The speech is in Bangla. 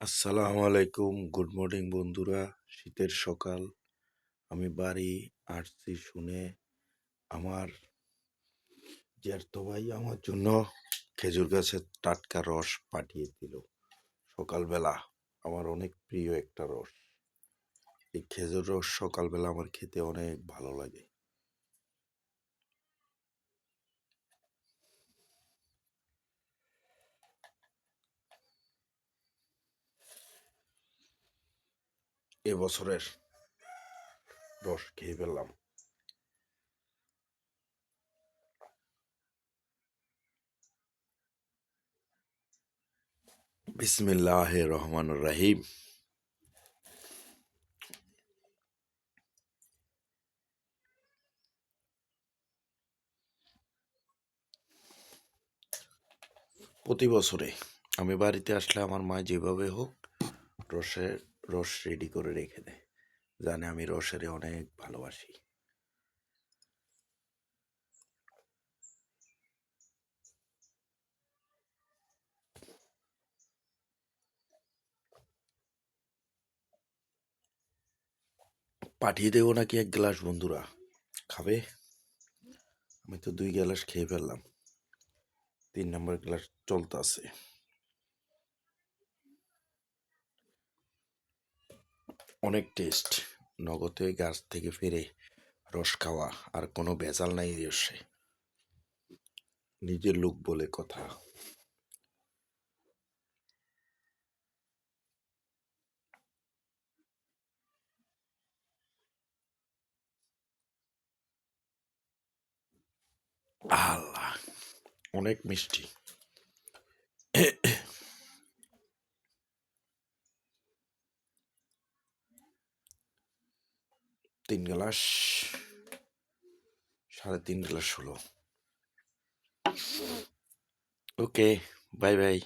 আসসালামু আলাইকুম গুড মর্নিং বন্ধুরা। শীতের সকাল। আমি বাড়ি আসছি শুনে আমার জ্যাঠতো ভাই আমার জন্য খেজুর গাছের টাটকা রস পাঠিয়ে দিল। সকালবেলা আমার অনেক প্রিয় একটা রস। এই খেজুর রস সকালবেলা আমার খেতে অনেক ভালো লাগে। এবছরের রস খেয়ে ফেললাম। বিসমিল্লাহ রহমান রাহিম। প্রতি বছরে আমি বাড়িতে আসলে আমার মা যেভাবে হোক রসের রস রেডি করে রেখে দেয়। জানে আমি রসের অনেক ভালোবাসি। পাঠিয়ে দেবো নাকি এক গ্লাস, বন্ধুরা? খাবে? আমি তো দুই গ্লাস খেয়ে ফেললাম। তিন নম্বর গ্লাস চলতে আছে অনেক টেস্ট। নগদে গাছ থেকে ফিরে রস খাওয়া আর কোনো ভেজাল নাই রসে নিজের লোক বলে কথা। আল্লাহ, অনেক মিষ্টি। তিন গ্লাস সাড়ে তিন গ্লাস হলো। Okay bye bye